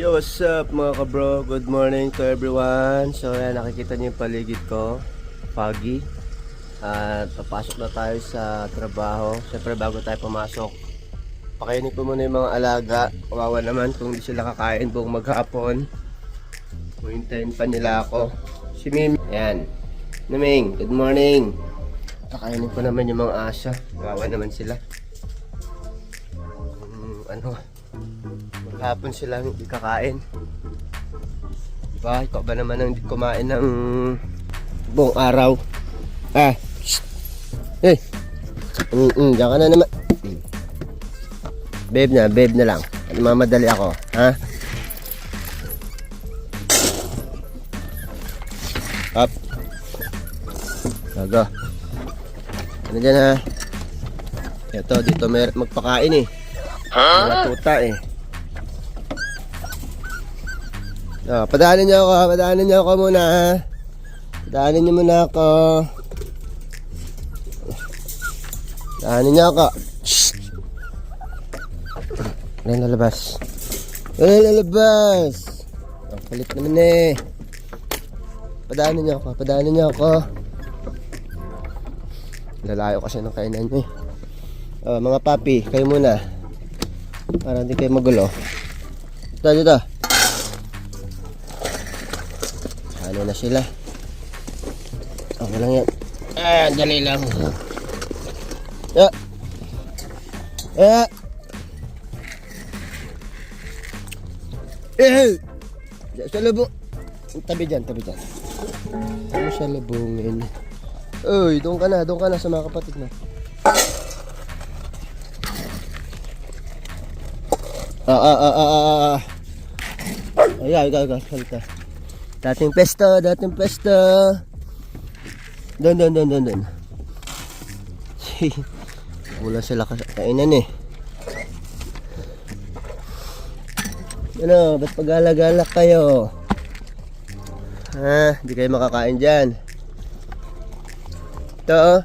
Yo, what's up mga kabro? Good morning to everyone. So, yan, nakikita niyo yung paligid ko. Foggy. At papasok na tayo sa trabaho. Siyempre, bago tayo pumasok, pakainin ko muna yung mga alaga. Kawawa naman kung hindi sila kakain buong maghapon. Hintayin pa nila ako. Si Mimi. Yan. Naming, good morning. Kakainin ko naman yung mga asa. Kawawa naman sila. Um, ano, Maghapon sila hindi kakain. Diba? Ikaw ba naman ang kumain ng buong araw? Ah! Shh! Eh! Mm -mm, ka na naman. Babe na, babe na lang. Mamadali ako, ha? Up. Gago. Ano dyan ha? Ito, dito may magpakain eh. Mga tuta eh. Ah, padaanin niyo ako, padaanin niyo ako muna ha. Padaanin niyo muna ako. Padaanin niyo ako. Shh. Wala lalabas. Wala lalabas. Ang kulit naman eh. Padaanin niyo ako, padaanin niyo ako. Lalayo kasi ng kainan niyo eh. Ah, mga papi, kayo muna. Para hindi kayo magulo. Dito, dito. Ano na sila? Okay lang yan. Ah, dali lang. Ah. Ah. Eh. Sa lubong. Tabi dyan, tabi dyan. Ano siya lubungin? Uy, doon ka na, doon ka na sa mga kapatid mo. Ah, ah, ah, ah, ah, ah. Ay, ay, ay, ay, Dating pesto, dating pesto. Doon, doon, doon, doon, doon. Wala sila kainan eh. Ano, ba't pag-alagala kayo? Ha, di kayo makakain dyan. Ito oh.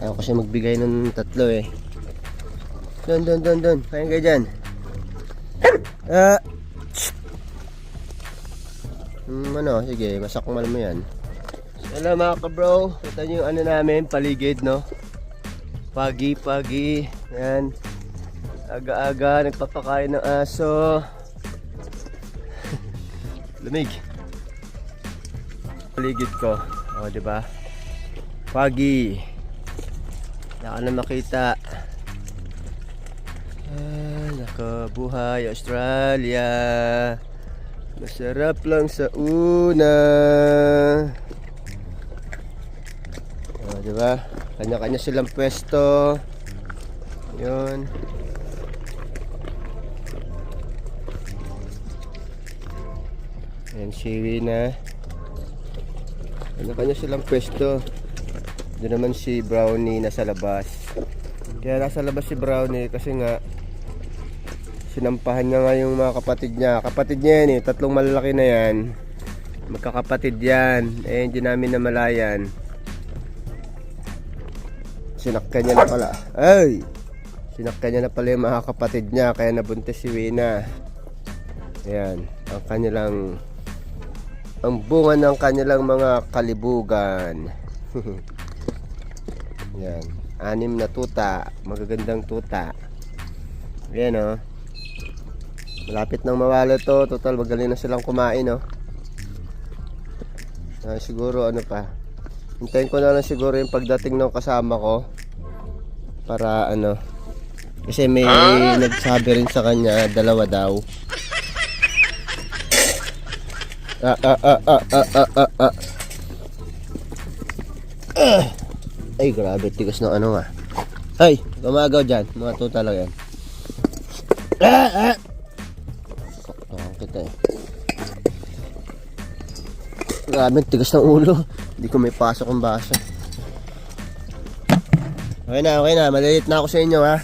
Ayaw kasi magbigay ng tatlo eh. Doon, doon, doon, doon. Kain kayo dyan. Ah, Hmm, ano, sige, masakmal mo yan. Hello mga kabro, kita nyo yung ano namin, paligid no. Pagi, pagi, yan. Aga-aga, nagpapakain ng aso. Lumig. Paligid ko, o di ba? Pagi. Wala ka na makita. Ah, nakabuhay Australia. Masarap lang sa una. Oh, di ba? Kanya-kanya silang pwesto. 'Yun. Ayan si Wina. Kanya-kanya silang pwesto. Doon naman si Brownie nasa labas. Kaya nasa labas si Brownie kasi nga sinampahan niya nga yung mga kapatid niya. Kapatid niya yan eh, tatlong malalaki na yan. Magkakapatid yan. Eh, hindi namin namalayan. Sinakkan niya na pala. Ay! Sinakkan niya na pala yung mga kapatid niya, kaya nabuntis si Wina. Ayan, ang kanilang ang bunga ng kanilang mga kalibugan. Yan, anim na tuta, magagandang tuta. Ayan oh. Malapit nang mawala to. Total, magaling na silang kumain, no? Ah, siguro, ano pa. Hintayin ko na lang siguro yung pagdating ng kasama ko. Para, ano. Kasi may nagsabi rin sa kanya, dalawa daw. Ah, ah, ah, ah, ah, ah, ah, ah. Ay, grabe. Tigas ng ano nga. Ay, gumagaw dyan. Mga tuta lang yan. Ah, ah. Tawakan kita eh. Grabe, tigas ng ulo. Hindi ko may pasok ang baso. Okay na, okay na. Malilit na ako sa inyo ha.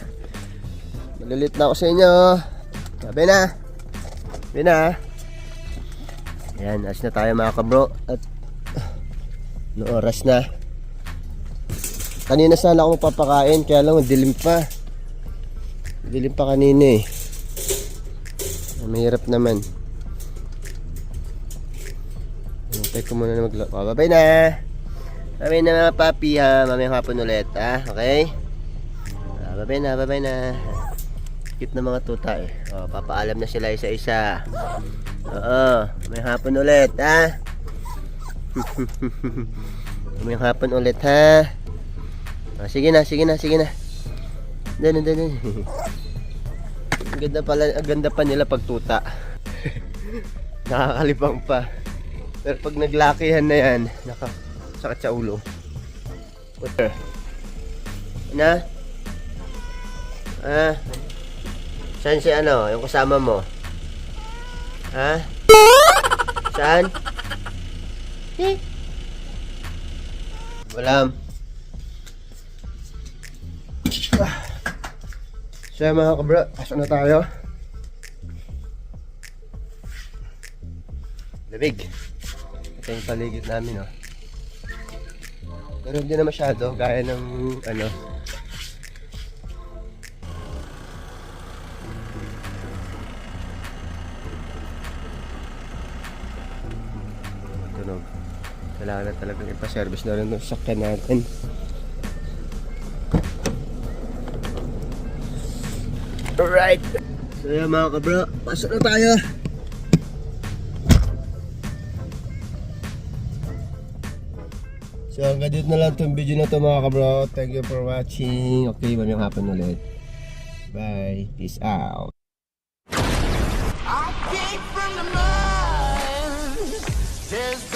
Malilit na ako sa inyo. Sabi na. Sabi na. Ayan, alas na tayo mga kabro. At no oras na. Kanina sana ako magpapakain, kaya lang dilim pa. Dilim pa kanina eh. Mahirap naman. Hintay ko muna na magla... Oh, bye na! Bye na mga papi ha. Mamayang hapon ulit ha. Okay? Ah, bye na, bye na. Cute na mga tuta eh. Oh, papaalam na sila isa-isa. Oo, may hapon ulit ha. may hapon ulit ha. Ah, sige na, sige na, sige na. Doon, doon. Ang ganda pala, ang ganda pa nila pag tuta. Nakakalibang pa. Pero pag naglakihan na yan, naka, sakit sa ulo. Water. Na? Ah? Saan si ano, yung kasama mo? Ha? Saan? Eh? Walam. So yan, mga kabro, pasok na tayo. Lamig. Ito yung paligid namin, oh. Pero hindi na masyado, gaya ng ano. Tunog. Kailangan na talagang ipa-service na rin ng sakyan natin. Alright. So yan mga kabro, pasok na tayo. So hanggang dito na lang itong video na to mga kabro. Thank you for watching. Okay, mamayang hapon ulit. Bye. Peace out. I came from the mud. Just